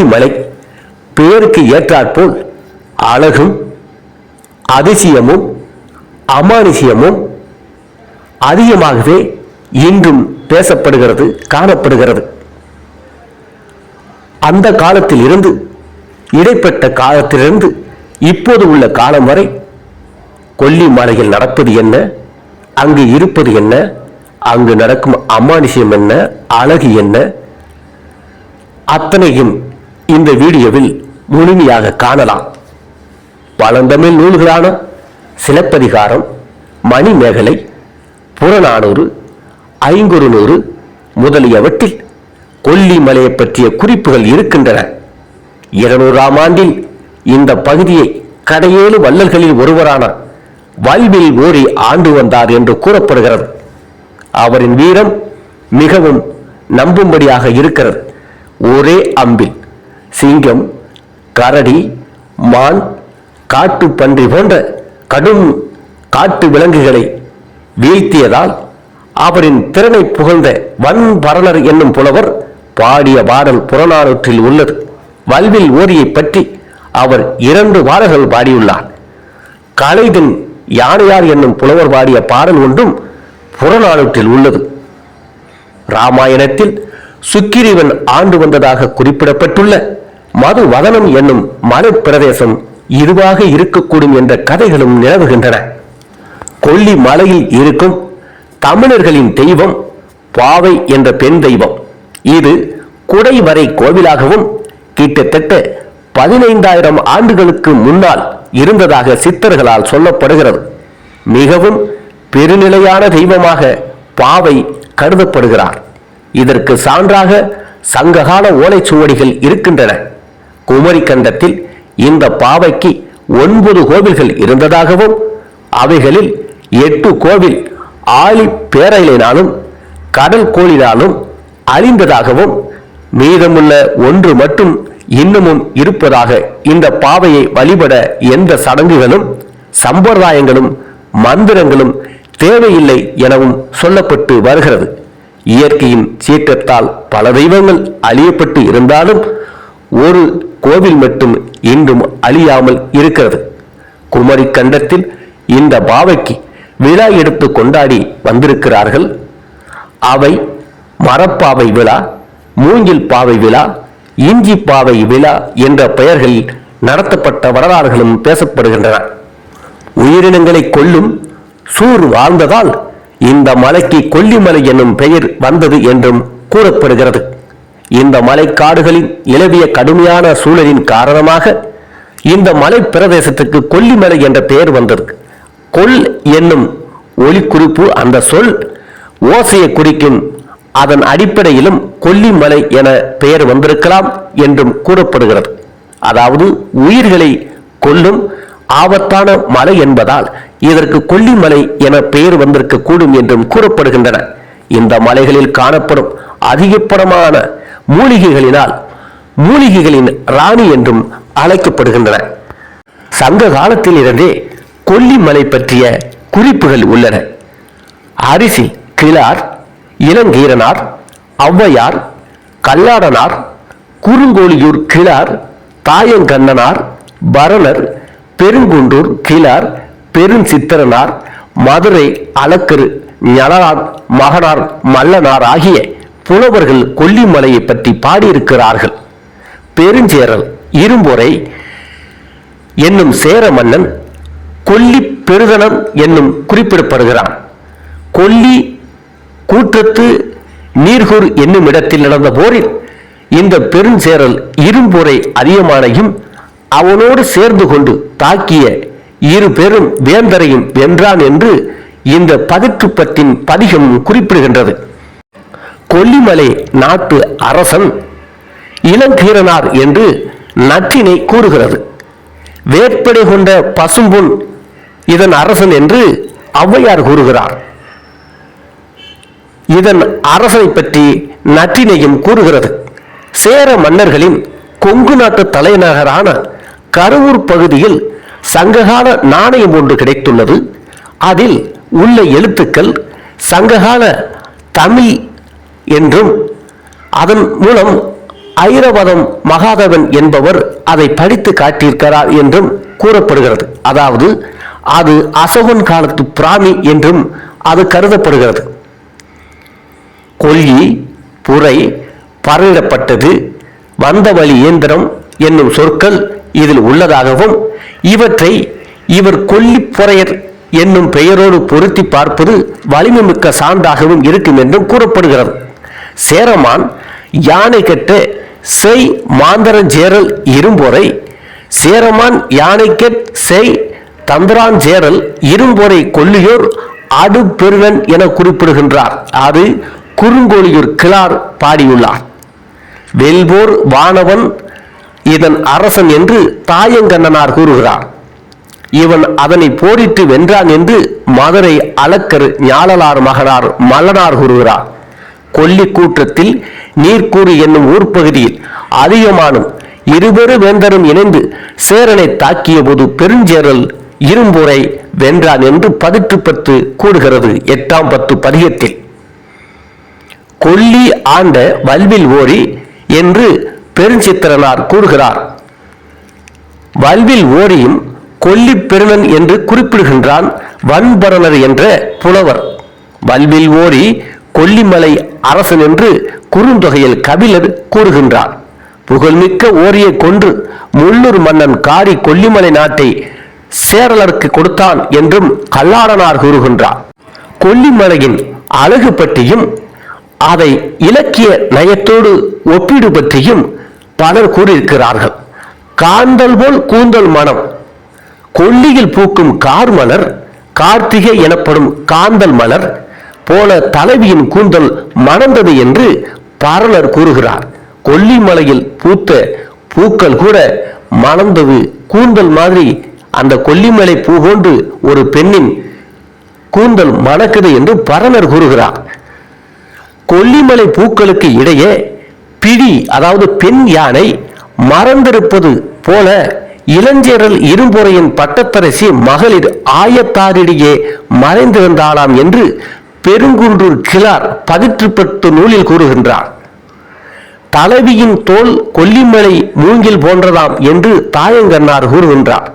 கொல்லிமலை பெயருக்கு ஏற்றாற்போல் அழகும் அதிசயமும் அமானுஷியமும் அதிகமாகவே இன்றும் பேசப்படுகிறது காணப்படுகிறது. அந்த காலத்தில் இருந்து இடைப்பட்ட காலத்திலிருந்து இப்போது உள்ள காலம் வரை கொல்லிமலையில் நடப்பது என்ன? அங்கு இருப்பது என்ன? அங்கு நடக்கும் அமானுஷியம் என்ன? அழகு என்ன? அத்தனையும் இந்த வீடியோவில் முழுமையாக காணலாம். பழந்தமிழ் நூல்களான சிலப்பதிகாரம் மணிமேகலை புறநானூறு ஐங்குறுநூறு முதலியவற்றில் கொல்லிமலையை பற்றிய குறிப்புகள் இருக்கின்றன. இருநூறாம் ஆண்டில் இந்த பகுதியை கடையேழு வள்ளல்களில் ஒருவரான வல்வில் ஓரி ஆண்டு வந்தார் என்று கூறப்படுகிறது. அவரின் வீரம் மிகவும் நம்பும்படியாக இருக்கிறது. ஒரே அம்பில் சிங்கம் கரடி மான் காட்டு பன்றி போன்ற கடும் காட்டு விலங்குகளை வீழ்த்தியதால் அவரின் திறனை புகழ்ந்த வன்பரணர் என்னும் புலவர் பாடிய பாடல் புறநானூற்றில் உள்ளது. வல்வில் ஓரியை பற்றி அவர் இரண்டு பாடல்கள் பாடியுள்ளார். கலைதன் யானையார் என்னும் புலவர் பாடிய பாடல் ஒன்றும் புறநானூற்றில் உள்ளது. ராமாயணத்தில் சுக்கிரீவன் ஆண்டு வந்ததாக குறிப்பிடப்பட்டுள்ள மது வதனம் என்னும் மலைப் பிரதேசம் இதுவாக இருக்கக்கூடும் என்ற கதைகளும் நிலவுகின்றன. கொல்லி மலையில் இருக்கும் தமிழர்களின் தெய்வம் பாவை என்ற பெண் தெய்வம். இது குடைவரை கோவிலாகவும் கிட்டத்தட்ட பதினைந்தாயிரம் ஆண்டுகளுக்கு முன்னால் இருந்ததாக சித்தர்களால் சொல்லப்படுகிறது. மிகவும் பெருநிலையான தெய்வமாக பாவை கருதப்படுகிறார். இதற்கு சான்றாக சங்ககால ஓலைச்சுவடிகள் இருக்கின்றன. குமரி கண்டத்தில் இந்த பாவைக்கு ஒன்பது கோவில்கள் இருந்ததாகவும் அவைகளில் எட்டு கோவில் ஆலி பேரலினாலும் கடல் கோளினாலும் அழிந்ததாகவும் மீதமுள்ள ஒன்று மட்டும் இன்னமும் இருப்பதாக இந்த பாவையை வழிபட எந்த சடங்குகளும் சம்பிரதாயங்களும் மந்திரங்களும் தேவையில்லை எனவும் சொல்லப்பட்டு வருகிறது. இயற்கையின் சீற்றத்தால் பல தெய்வங்கள் அழியப்பட்டு இருந்தாலும் ஒரு கோவில் மட்டும் இன்றும் அழியாமல் இருக்கிறது. குமரி கண்டத்தில் இந்த பாவைக்கு விழா எடுத்து கொண்டாடி வந்திருக்கிறார்கள். அவை மரப்பாவை விழா மூங்கில் பாவை விழா இஞ்சி பாவை விழா என்ற பெயர்களில் நடத்தப்பட்ட வரலாறுகளும் பேசப்படுகின்றன. உயிரினங்களை கொல்லும் சூர் வாழ்ந்ததால் இந்த மலைக்கு கொல்லிமலை என்னும் பெயர் வந்தது என்றும் கூறப்படுகிறது. இந்த மலைக்காடுகளின் நிலவிய கடுமையான சூழலின் காரணமாக இந்த மலை பிரதேசத்துக்கு கொல்லிமலை என்ற பெயர் வந்தது. கொல் என்னும் ஒலிக்குறிப்பு அந்த சொல் ஓசையை குறிக்கும் அதன் அடிப்படையிலும் கொல்லிமலை என பெயர் வந்திருக்கலாம் என்றும் கூறப்படுகிறது. அதாவது உயிர்களை கொல்லும் ஆபத்தான மலை என்பதால் இதற்கு கொல்லிமலை என பெயர் வந்திருக்க கூடும் என்றும் கூறப்படுகின்றன. இந்த மலைகளில் காணப்படும் அதிகப்படமான மூலிகைகளினால் மூலிகைகளின் ராணி என்றும் அழைக்கப்படுகின்றன. சங்க காலத்தில் இருந்தே கொல்லிமலை பற்றிய குறிப்புகள் உள்ளன. அரிசி கிளார் இளங்கீரனார் ஔவையார் கல்லாடனார் குறுங்கோழியூர் கிளார் தாயங்கண்ணனார் பரணர் பெருங்குன்றூர் கிளார் பெருஞ்சித்திரனார் மதுரை அலக்கரு ஞலனார் மகனார் மல்லனார் ஆகிய புலவர்கள் கொல்லிமலையை பற்றி பாடியிருக்கிறார்கள். பெருஞ்சேரல் இரும்பொறை என்னும் சேர மன்னன் கொல்லி பெருதனம் என்னும் குறிப்பிடப்படுகிறான். கொல்லி கூற்றத்து நீர்கூர் என்னும் இடத்தில் நடந்த போரில் இந்த பெருஞ்சேரல் இரும்பொறை அதிகமானையும் அவனோடு சேர்ந்து கொண்டு தாக்கிய இரு பெரும் வேந்தரையும் வென்றான் என்று இந்த பதிற்றுப்பத்தின் பதிகம் குறிப்பிடுகின்றது. கொல்லிமலை நாட்டு அரசன் இளங்கீரனார் என்று நற்றினை கூறுகிறது. வேட்படை கொண்ட பசும்புல் இதன் அரசன் என்று ஔவையார் கூறுகிறார். இதன் அரசனை பற்றி நற்றினையும் கூறுகிறது. சேர மன்னர்களின் கொங்கு நாட்டு தலைநகரான கருவூர் பகுதியில் சங்ககால நாணயம் ஒன்று கிடைத்துள்ளது. அதில் உள்ள எழுத்துக்கள் சங்ககால தமிழ் என்றும் அதன் மூலம் ஐரவதம் மகாதவன் என்பவர் அதை படித்து காட்டியிருக்கிறார் என்றும் கூறப்படுகிறது. அதாவது அது அசோகன் காலத்து பிராமி என்றும் அது கருதப்படுகிறது. கொல்லி புரை பறையிடப்பட்டது வந்த வழி இயந்திரம் என்னும் சொற்கள் இதில் உள்ளதாகவும் இவற்றை இவர் கொல்லி புறையர் என்னும் பெயரோடு பொருத்தி பார்ப்பது வலிமைமிக்க சான்றாகவும் இருக்கும் என்றும் கூறப்படுகிறது. சேரமான் யானை கெட்ட செய் மாந்தரஞ்சேரல் இரும்பொறை சேரமான் யானைக்கெட் செய் தந்திராஞ்சேரல் இரும்பொறை கொல்லியோர் அடு பெருவன் என குறிப்பிடுகின்றார். அது குறுங்கோழியூர் கிளார் பாடியுள்ளார். வெல்போர் வானவன் இதன் அரசன் என்று தாயங்கண்ணனார் கூறுகிறார். இவன் அதனை போரிட்டு வென்றான் என்று மதுரை அளக்கர் ஞாலலார் மகனார் மல்லனார் கூறுகிறார். கொல்லி கூற்றத்தில் நீர்க்கூறு என்னும் ஊர்ப்பகுதியில் அதிகமானும் இருபெரு வேந்தரும் இணைந்து சேரனை தாக்கிய போது பெருஞ்சேரல் இரும்புரை வென்றான் என்று பதிற்று பத்து கூடுகிறது எட்டாம் பத்து பதிகத்தில். கொல்லி ஆண்ட வல்வில் ஓரி என்று பெருஞ்சித்திரனார் கூறுகிறார். வல்வில் ஓரியும் கொல்லி பெருமன் என்று குறிப்பிடுகின்றான் வன்பரணர் என்ற புலவர். வல்வில் ஓரி கொல்லிமலை அரசன் என்று குறுந்தொகையில் கபிலர் கூறுகின்றார். புகழ்மிக்க ஓரியை கொன்று முள்ளூர் மன்னன் காரி கொல்லிமலை நாட்டை சேரலருக்கு கொடுத்தான் என்றும் கல்லாடனார் கூறுகின்றார். கொல்லிமலையின் அழகு பற்றியும் அதை இலக்கிய நயத்தோடு ஒப்பீடு பற்றியும் பலர் கூறியிருக்கிறார்கள். காந்தல் போல் கூந்தல் மனம் கொல்லியில் பூக்கும் கார் மலர் கார்த்திகை எனப்படும் காந்தல் மலர் போல தலைவியின் கூந்தல் மணந்தது என்று பரணர் கூறுகிறார். கொல்லிமலையில் பூத்த பூக்கள் கூட மணந்தது கூந்தல் மாதிரி. அந்த கொல்லிமலை பூ போன்று ஒரு பெண்ணின் கூந்தல் மணக்குது என்று பரணர் கூறுகிறார். கொல்லிமலை பூக்களுக்கு இடையே பிடி அதாவது பெண் யானை மறந்திருப்பது போல இளஞ்சேரல் இரும்பொறையின் பட்டத்தரசி மகளிர் ஆயத்தாரிடையே மறைந்திருந்தாளாம் என்று பெருங்குன்றூர் கிளார் பதிற்றுப்பட்டு நூலில் கூறுகின்றார். தலைவியின் தோல் கொல்லிமலை மூங்கில் போன்றதாம் என்று தாயங்கண்ணார் கூறுகின்றார்.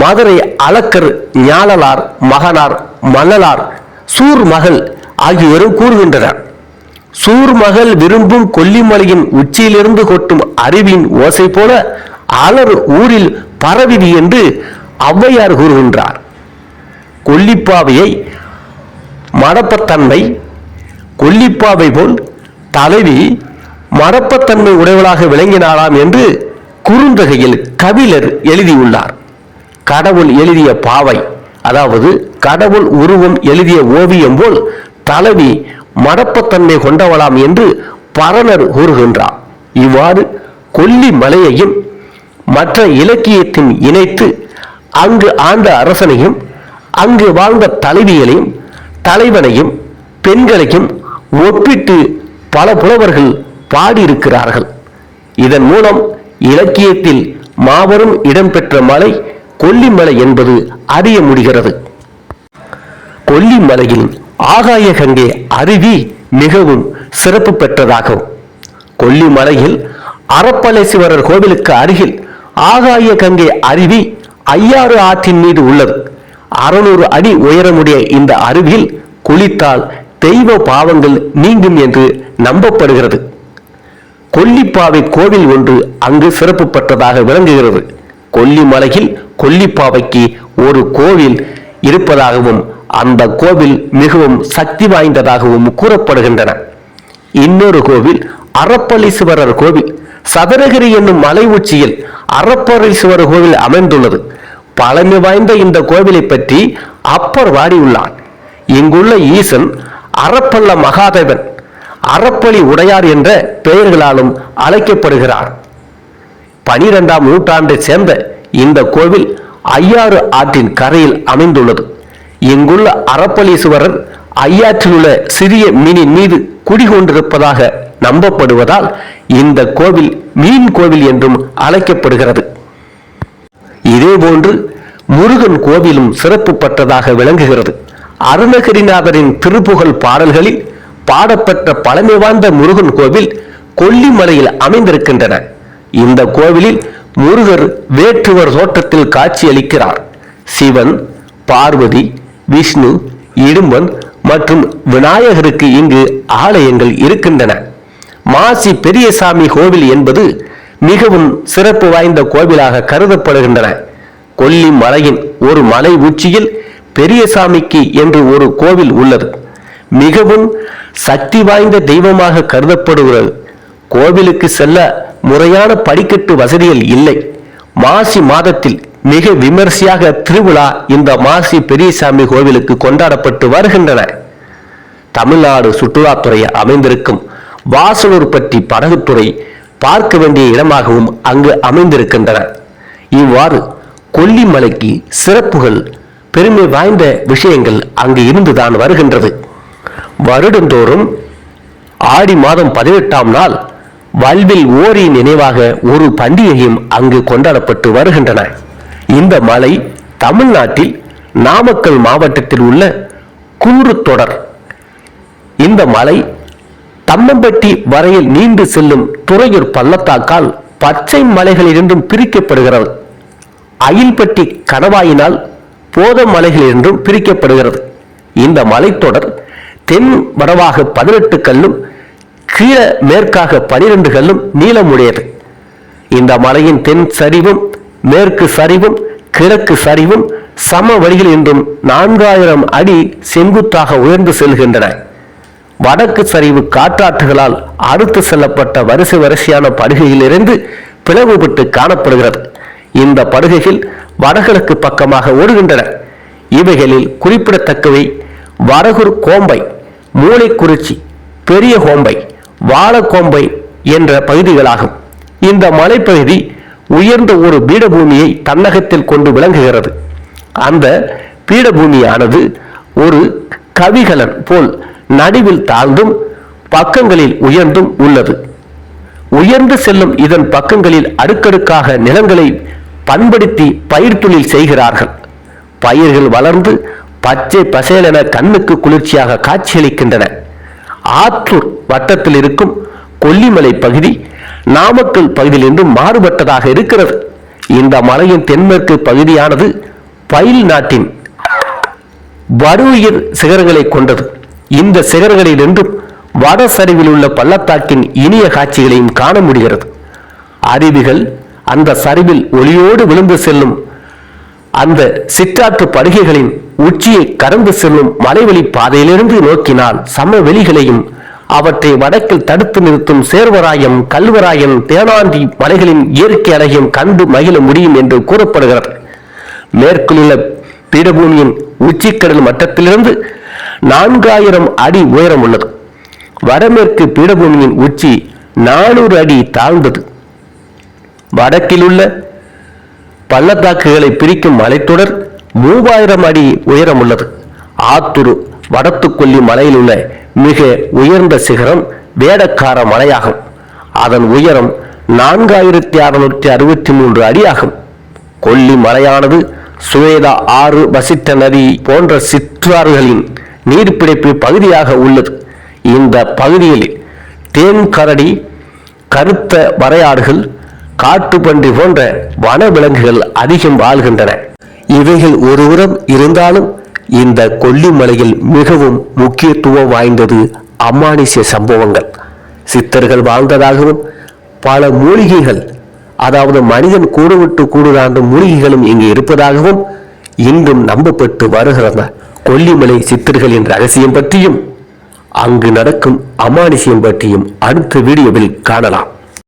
மதுரை அலக்கர் ஞானலார் மகனார் மணலார் சூர் மகள் ஆகியோரும் கூறுகின்றனர். சூர்மகள் விரும்பும் கொல்லிமலையின் உச்சியிலிருந்து கொட்டும் அருவின் ஓசை போல அலர் ஊரில் பரவிதி என்று ஔவையார் கூறுகின்றார். கொல்லிப்பாவையை மடப்பத்தன்மை கொல்லிப்பாவை போல் தலைவி மடப்பத்தன்மை உடையவளாக விளங்கினாளாம் என்று குறுந்தகையில் கபிலர் எழுதியுள்ளார். கடவுள் எழுதிய பாவை அதாவது கடவுள் உருவம் எழுதிய ஓவியம் போல் தலைவி மடப்பத்தன்மை கொண்டவளாம் என்று பரணர் கூறுகின்றார். இவ்வாறு கொல்லி மலையையும் மற்ற இலக்கியத்தின் இணைத்து அங்கு ஆண்ட அரசனையும் அங்கு வாழ்ந்த தலைவிகளையும் தலைவனையும் பெண்களையும் ஒப்பிட்டு பல புலவர்கள் பாடியிருக்கிறார்கள். இதன் மூலம் இலக்கியத்தில் மாபெரும் இடம்பெற்ற மலை கொல்லிமலை என்பது அறிய முடிகிறது. கொல்லிமலையில் ஆகாய கங்கை அருவி மிகவும் சிறப்பு பெற்றதாகும். கொல்லிமலையில் அறப்பளேஸ்வரர் கோவிலுக்கு அருகில் ஆகாய கங்கை அருவி ஐயாறு ஆற்றின் மீது உள்ளது. அறுநூறு அடி உயரமுடைய இந்த அருவியில் குளித்தால் தெய்வ பாவங்கள் நீங்கும் என்று நம்பப்படுகிறது. கொல்லிப்பாவை கோவில் ஒன்று அங்கு சிறப்பு பெற்றதாக விளங்குகிறது. கொல்லிமலையில் கொல்லிப்பாவைக்கு ஒரு கோவில் இருப்பதாகவும் அந்த கோவில் மிகவும் சக்தி வாய்ந்ததாகவும் கூறப்படுகின்றன. இன்னொரு கோவில் அறப்பளீஸ்வரர் கோவில். சதுரகிரி என்னும் மலை உச்சியில் அறப்பளீஸ்வரர் கோவில் அமைந்துள்ளது. பழமை வாய்ந்த இந்த கோவிலை பற்றி அப்பர் வாடியுள்ளான் இங்குள்ள ஈசன் அறப்பள்ள மகாதேவன் அறப்பளி உடையார் என்ற பெயர்களாலும் அழைக்கப்படுகிறார். பனிரெண்டாம் நூற்றாண்டை சேர்ந்த இந்த கோவில் ஐயாறு ஆற்றின் கரையில் அமைந்துள்ளது. இங்குள்ள அறப்பளீஸ்வரர் ஐயாற்றிலுள்ள சிறிய மீனின் மீது குடிகொண்டிருப்பதாக நம்பப்படுவதால் இந்த கோவில் மீன் கோவில் என்றும் அழைக்கப்படுகிறது. இதேபோன்று முருகன் கோவிலும் சிறப்பு பெற்றதாக விளங்குகிறது. அருணகிரிநாதரின் திருப்புகழ் பாடல்களில் பாடப்பெற்ற பழமை வாய்ந்த முருகன் கோவில் கொல்லிமலையில் அமைந்திருக்கின்றன. இந்த கோவிலில் முருகர் வேற்றுவர் தோற்றத்தில் காட்சியளிக்கிறார். சிவன் பார்வதி விஷ்ணு இடும்பன் மற்றும் விநாயகருக்கு இங்கு ஆலயங்கள் இருக்கின்றன. மாசி பெரியசாமி கோவில் என்பது மிகவும் சிறப்பு வாய்ந்த கோவிலாக கருதப்படுகின்றன. கொல்லி மலையின் ஒரு மலை உச்சியில் பெரியசாமிக்கு என்று ஒரு கோவில் உள்ளது. மிகவும் சக்தி வாய்ந்த தெய்வமாக கருதப்படுகிறது. கோவிலுக்கு செல்ல முறையான படிக்கட்டு வசதிகள் இல்லை. மாசி மாதத்தில் மிக விமர்சையாக திருவிழா இந்த மாசி பெரியசாமி கோவிலுக்கு கொண்டாடப்பட்டு வருகின்றன. தமிழ்நாடு சுற்றுலாத்துறை அமைந்திருக்கும் வாசலூர் பற்றி படகுத்துறை பார்க்க வேண்டிய இடமாகவும் அங்கு அமைந்திருக்கின்றன. இவ்வாறு கொல்லிமலைக்கு சிறப்புகள் பெருமை வாய்ந்த விஷயங்கள் அங்கு இருந்துதான் வருகின்றது. வருடந்தோறும் ஆடி மாதம் பதினெட்டாம் நாள் வல்வில் ஓரியின் நினைவாக ஒரு பண்டிகையும் அங்கு கொண்டாடப்பட்டு வருகின்றன. இந்த மலை தமிழ்நாட்டில் நாமக்கல் மாவட்டத்தில் உள்ள கூறு தொடர். இந்த மலை தம்மம்பட்டி வரையில் நீண்டு செல்லும் துறையூர் பள்ளத்தாக்கால் பச்சை மலைகளிலிருந்தும் பிரிக்கப்படுகிறது. அயில்பட்டி கணவாயினால் போத மலைகளிலிருந்தும் பிரிக்கப்படுகிறது. இந்த மலைத்தொடர் தென் வடவாக பதினெட்டு கல்லும் கீழ மேற்காக பனிரெண்டு கல்லும் நீளமுடையது. இந்த மலையின் தென் சரிவும் மேற்கு சரிவும் கிழக்கு சரிவும் சம வழிகள் என்றும் நான்காயிரம் அடி செங்குத்தாக உயர்ந்து செல்கின்றன. வடக்கு சரிவு காற்றாற்றுகளால் அறுத்து செல்லப்பட்ட வரிசை வரிசையான படுகையிலிருந்து பிளவுபட்டு காணப்படுகிறது. இந்த படுகைகள் வடகிழக்கு பக்கமாக ஓடுகின்றன. இவைகளில் குறிப்பிடத்தக்கவை வரகூர் கோம்பை மூளைக்குறிச்சி பெரிய கோம்பை வாழக்கோம்பை என்ற பகுதிகளாகும். இந்த மலைப்பகுதி உயர்ந்த ஒரு பீடபூமியை தன்னகத்தில் கொண்டு விளங்குகிறது. அந்த பீடபூமியானது ஒரு கவிகலன் போல் நடுவில் தாழ்ந்தும் பக்கங்களில் உயர்ந்தும் உள்ளது. உயர்ந்து செல்லும் இதன் பக்கங்களில் அடுக்கடுக்காக நிலங்களை பண்படுத்தி பயிர் தொழில் செய்கிறார்கள். பயிர்கள் வளர்ந்து பச்சை பசேலென கண்ணுக்கு குளிர்ச்சியாக காட்சியளிக்கின்றன. ஆற்றூர் வட்டத்தில் இருக்கும் கொல்லிமலை பகுதி நாமக்கல் பகுதியிலிருந்து மாறுபட்டதாக இருக்கிறது. இந்த மலையின் தென்மேற்கு பகுதியானது பயில் நாட்டின் வடுவுயிர் சிகரங்களை கொண்டது. இந்த சிகரங்களிலிருந்தும் வட சரிவில் உள்ள பள்ளத்தாக்கின் இனிய காட்சிகளையும் காண முடிகிறது. அருவிகள் அந்த சரிவில் ஒளியோடு விழுந்து செல்லும் அந்த சிற்றாற்று படுகைகளின் உச்சியை கடந்து செல்லும் மலைவெளி பாதையிலிருந்து நோக்கினால் சமவெளிகளையும் அவற்றை வடக்கில் தடுத்து நிறுத்தும் சேர்வராயம் கல்வராயம் தேனாண்டி மலைகளின் இயற்கை அழகையும் கண்டு மகிழ முடியும் என்று கூறப்படுகிறது. மேற்கில் உள்ள பீடபூமியின் உச்சிக்கடல் மட்டத்திலிருந்து நான்காயிரம் அடி உயரம் உள்ளது. வடமேற்கு பீடபூமியின் உச்சி நானூறு அடி தாழ்ந்தது. வடக்கில் உள்ள பள்ளத்தாக்குகளை பிரிக்கும் மலைத்தொடர் மூவாயிரம் அடி உயரம் உள்ளது. ஆத்தூர் வடத்துக்கொல்லி மலையில் உள்ள மிக உயர்ந்த சிகரம் வேடக்கார மலையாகும். அதன் உயரம் நான்காயிரத்தி அறுநூற்றி அறுபத்தி மூன்று அடியாகும். கொல்லி மலையானது சுவேதா ஆறு வசித்த நதி போன்ற சிற்றாறுகளின் நீர்ப்பிடிப்பு பகுதியாக உள்ளது. இந்த பகுதியில் தேன் கரடி கருத்த வரையாடுகள் காட்டுப்பன்றி போன்ற வனவிலங்குகள் அதிகம் வாழ்கின்றன. இவைகள் ஒருபுறம் இருந்தாலும் இந்த கொல்லிமலையில் மிகவும் முக்கியத்துவம் வாய்ந்தது அமானுஷ்ய சம்பவங்கள். சித்தர்கள் வாழ்ந்ததாகவும் பல மூலிகைகள் அதாவது மனிதன் கூடுவிட்டு கூடுதாண்டு மூலிகைகளும் இங்கு இருப்பதாகவும் இன்றும் நம்பப்பட்டு வருகிறன. கொல்லிமலை சித்தர்களின் ரகசியம் பற்றியும் அங்கு நடக்கும் அமானுஷ்யம் பற்றியும் அடுத்த வீடியோவில் காணலாம்.